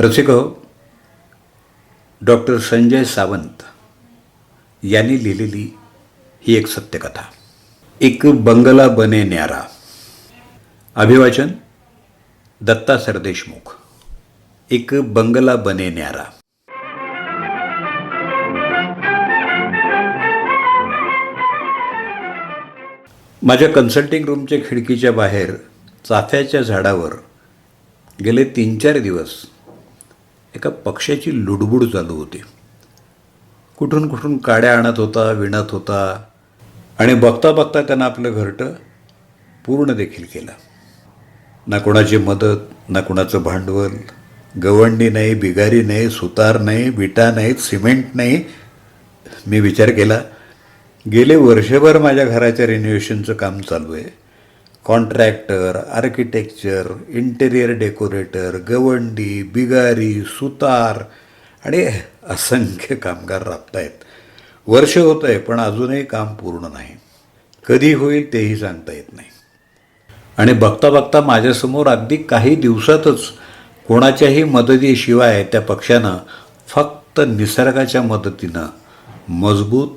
रसिक डॉक्टर संजय सावंत यांनी लिहिलेली ही एक सत्यकथा. एक बंगला बने न्यारा. अभिवाचन दत्ता सरदेशमुख. एक बंगला बने न्यारा. माझ्या कन्सल्टिंग रूमच्या खिडकीच्या बाहेर चाफ्याच्या झाडावर गेले तीन चार दिवस एका पक्ष्याची लुडबुड चालू होती. कुठून कुठून काड्या आणत होता विणत होता आणि बघता बघता त्यानं आपलं घरटं पूर्ण देखील केलं. ना कोणाची मदत ना कोणाचं भांडवल गवंडी नाही बिगारी नाही सुतार नाही विटा नाहीत सिमेंट नाही मी विचार केला गेले वर्षभर माझ्या घराच्या रिनोव्हेशनचं काम चालू आहे. कॉन्ट्रॅक्टर आर्किटेक्चर इंटेरियर डेकोरेटर गवंडी बिगारी सुतार आणि असंख्य कामगार राबतायत वर्ष होतं आहे पण अजूनही काम पूर्ण नाही. कधी होईल तेही सांगता येत नाही. आणि बघता बघता माझ्यासमोर अगदी काही दिवसातच कोणाच्याही मदतीशिवाय त्या पक्षानं फक्त निसर्गाच्या मदतीनं मजबूत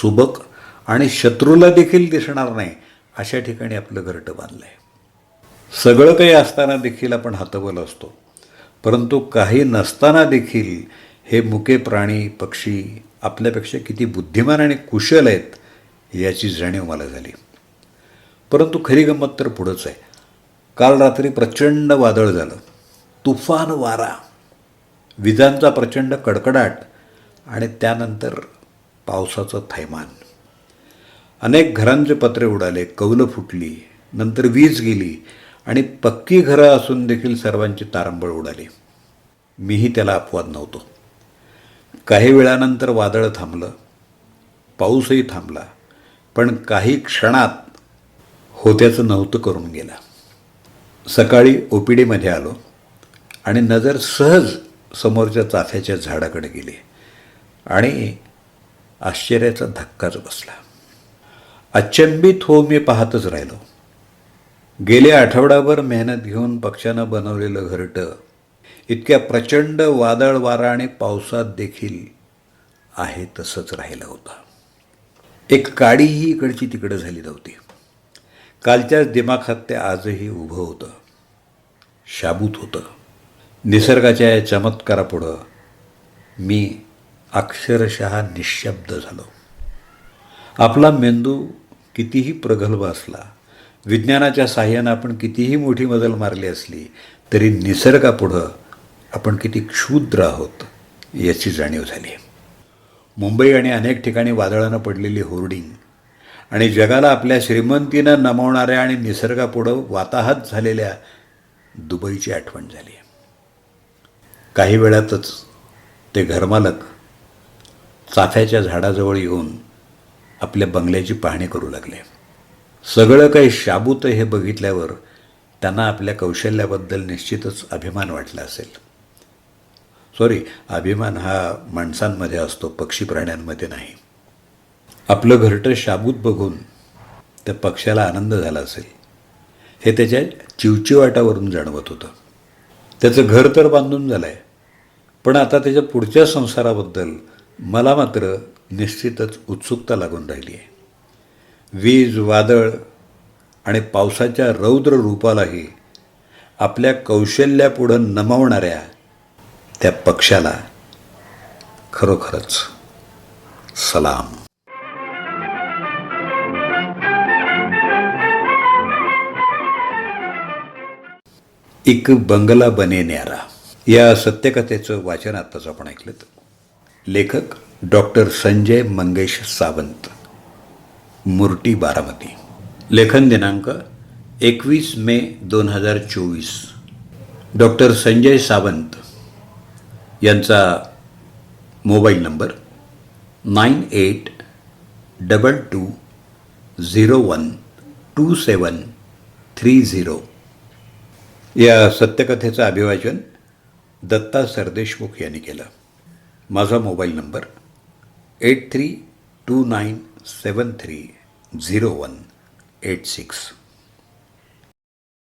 सुबक आणि शत्रूला देखील दिसणार नाही. अशा ठिकाणी आपलं घरटं बांधलं आहे सगळं काही असताना देखील आपण हातबल असतो. परंतु काही नसताना देखील हे मुके प्राणी पक्षी आपल्यापेक्षा किती बुद्धिमान आणि कुशल आहेत याची जाणीव मला झाली. परंतु खरी गंमत तर पुढंच आहे. काल रात्री प्रचंड वादळ झालं. तुफान वारा. विजांचा प्रचंड कडकडाट आणि त्यानंतर पावसाचं थैमान. अनेक घरांचे पत्रे उडाले कौलं फुटली नंतर वीज गेली आणि पक्की घरं असून देखील सर्वांची तारंबळ उडाली. मीही त्याला अपवाद नव्हतो. काही वेळानंतर वादळ थांबलं पाऊसही थांबला पण काही क्षणात होत्याचं नव्हतं करून गेला. सकाळी ओ पी डीमध्ये आलो आणि नजर सहज समोरच्या चाफ्याच्या झाडाकडे गेली आणि आश्चर्याचा धक्काच बसला. अचंबित हो मी पाहतच राहिलो. गेल्या आठवडाभर मेहनत घेऊन पक्षानं बनवलेलं घरटं इतक्या प्रचंड वादळ वारा आणि पावसात देखील आहे तसंच राहिलं होतं. एक काडीही इकडची तिकडं झाली नव्हती. कालच्याच दिमाखात ते आजही उभं होतं. शाबूत होतं. निसर्गाच्या या चमत्कारापुढं मी अक्षरशः निशब्द झालो. आपला मेंदू कितीही प्रगल्भ असला विज्ञानाच्या साह्यानं आपण कितीही मोठी बदल मारली असली तरी निसर्गापुढं आपण किती क्षुद्र आहोत याची जाणीव झाली. मुंबई आणि अनेक ठिकाणी वादळानं पडलेली होर्डिंग आणि जगाला आपल्या श्रीमंतीनं नमवणाऱ्या आणि निसर्गापुढं वाताहत झालेल्या दुबईची आठवण झाली. काही वेळातच ते घरमालक चाफ्याच्या झाडाजवळ येऊन आपल्या बंगल्याची पाहणी करू लागले. सगळं काही शाबूत हे बघितल्यावर त्यांना आपल्या कौशल्याबद्दल निश्चितच अभिमान वाटला असेल. सॉरी अभिमान हा माणसांमध्ये असतो पक्षी प्राण्यांमध्ये नाही. आपलं घरटं शाबूत बघून त्या पक्षाला आनंद झाला असेल. हे त्याच्या चिवचिवाटावरून जाणवत होतं. त्याचं घर तर बांधून झालं आहे पण आता त्याच्या पुढच्या संसाराबद्दल मला मात्र निश्चितच उत्सुकता लागून राहिली आहे. वीज वादळ आणि पावसाच्या रौद्र रूपालाही आपल्या कौशल्यापुढं नमवणाऱ्या त्या पक्षाला खरोखरच सलाम. एक बंगला बने न्यारा या सत्यकथेचं वाचन आत्ताच आपण ऐकलं लेखक डॉक्टर संजय मंगेश सावंत. मुर्टी बारामती. लेखन दिनांक एकवीस मे दोन हजार चोवीस. डॉक्टर संजय सावंत यांचा mobile number nine eight double two zero one two seven three zero. या सत्यकथेचं अभिवाचन दत्ता सरदेशमुख यांनी केलं. माझा mobile number eight three two nine seven three zero one eight six.